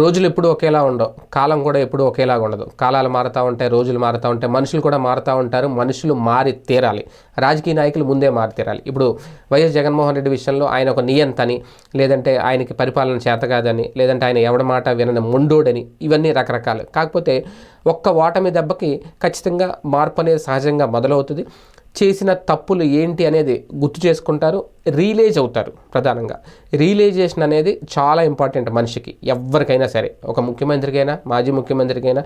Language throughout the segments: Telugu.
రోజులు ఎప్పుడు ఒకేలా ఉండవు. కాలం కూడా ఎప్పుడు ఒకేలాగా ఉండదు. కాలాలు మారుతూ ఉంటాయి రోజులు మారుతూ ఉంటాయి మనుషులు కూడా మారుతూ ఉంటారు. మనుషులు మారి తీరాలి. రాజకీయ నాయకులు ముందే మారి తీరాలి. ఇప్పుడు వైఎస్ జగన్మోహన్ రెడ్డి విషయంలో ఆయన ఒక నియంతని లేదంటే ఆయనకి పరిపాలన చేత కాదని లేదంటే ఆయన ఎవడ మాట వినని మొండోడని ఇవన్నీ రకరకాలు. కాకపోతే ఒక్క ఓటమి దెబ్బకి ఖచ్చితంగా మార్పు అనేది సహజంగా మొదలవుతుంది. చేసిన తప్పులు ఏంటి అనేది గుర్తు చేసుకుంటారు రియలైజ్ అవుతారు ప్రధానంగా. రియలైజేషన్ అనేది చాలా ఇంపార్టెంట్ మనిషికి ఎవరికైనా సరే. ఒక ముఖ్యమంత్రికైనా మాజీ ముఖ్యమంత్రికైనా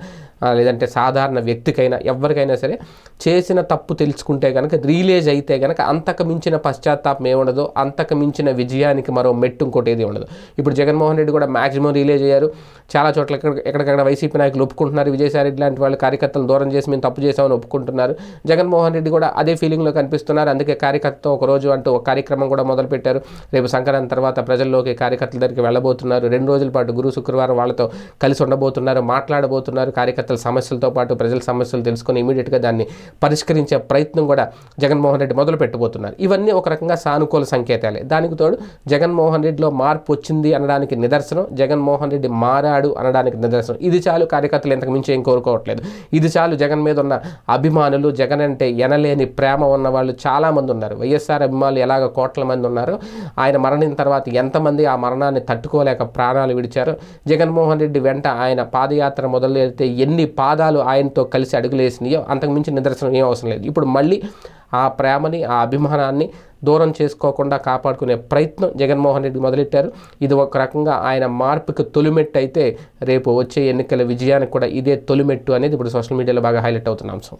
లేదంటే సాధారణ వ్యక్తికైనా ఎవరికైనా సరే చేసిన తప్పు తెలుసుకుంటే కనుక రియలైజ్ అయితే కనుక అంతకు మించిన పశ్చాత్తాపం ఏముండదు అంతకు మించిన విజయానికి మరో మెట్టు ఇంకోటి ఏది ఉండదు. ఇప్పుడు జగన్మోహన్ రెడ్డి కూడా మ్యాక్సిమం రియలైజ్ అయ్యారు. చాలా చోట్ల ఎక్కడ ఎక్కడికక్కడ వైసీపీ నాయకులు ఒప్పుకుంటున్నారు. విజయసాయి రెడ్డి లాంటి వాళ్ళు కార్యకర్తలు దూరం చేసి మేము తప్పు చేసామని ఒప్పుకుంటున్నారు. జగన్మోహన్ రెడ్డి కూడా అదే ఫీలింగ్లో కనిపిస్తున్నారు. అందుకే కార్యకర్తతో ఒక రోజు అంటూ ఒక కార్యక్రమం కూడా మొదలుపెట్టారు. రేపు సంక్రాంతి తర్వాత ప్రజల్లోకి కార్యకర్తల దగ్గరికి వెళ్ళబోతున్నారు. రెండు రోజుల పాటు గురు శుక్రవారం వాళ్ళతో కలిసి ఉండబోతున్నారు మాట్లాడబోతున్నారు. కార్యకర్తల సమస్యలతో పాటు ప్రజల సమస్యలు తెలుసుకొని ఇమీడియట్గా దాన్ని పరిష్కరించే ప్రయత్నం కూడా జగన్మోహన్ రెడ్డి మొదలు పెట్టబోతున్నారు. ఇవన్నీ ఒక రకంగా సానుకూల సంకేతాలే. దానికి తోడు జగన్మోహన్ రెడ్డిలో మార్పు వచ్చింది అనడానికి నిదర్శనం జగన్మోహన్ రెడ్డి మారాడు అనడానికి నిదర్శనం. ఇది చాలు కార్యకర్తలు ఇంతకు మించి ఏం కోరుకోవట్లేదు. ఇది చాలు జగన్ మీద ఉన్న అభిమానులు జగన్ అంటే ఎనలేని ప్రేమ. ప్రేమ ఉన్న వాళ్ళు చాలామంది ఉన్నారు. వైఎస్ఆర్ అభిమానులు ఎలాగ కోట్ల మంది ఉన్నారు? ఆయన మరణిన తర్వాత ఎంతమంది ఆ మరణాన్ని తట్టుకోలేక ప్రాణాలు విడిచారు? జగన్మోహన్ రెడ్డి వెంట ఆయన పాదయాత్ర మొదలెడితే ఎన్ని పాదాలు ఆయనతో కలిసి అడుగులేసినాయో అంతకుమించి నిదర్శనం ఏం అవసరం లేదు. ఇప్పుడు మళ్ళీ ఆ ప్రేమని ఆ అభిమానాన్ని దూరం చేసుకోకుండా కాపాడుకునే ప్రయత్నం జగన్మోహన్ రెడ్డి మొదలెట్టారు. ఇది ఒక రకంగా ఆయన మార్పుకి తొలిమెట్టు అయితే రేపు వచ్చే ఎన్నికల విజయానికి కూడా ఇదే తొలిమెట్టు అనేది ఇప్పుడు సోషల్ మీడియాలో బాగా హైలైట్ అవుతున్న అంశం.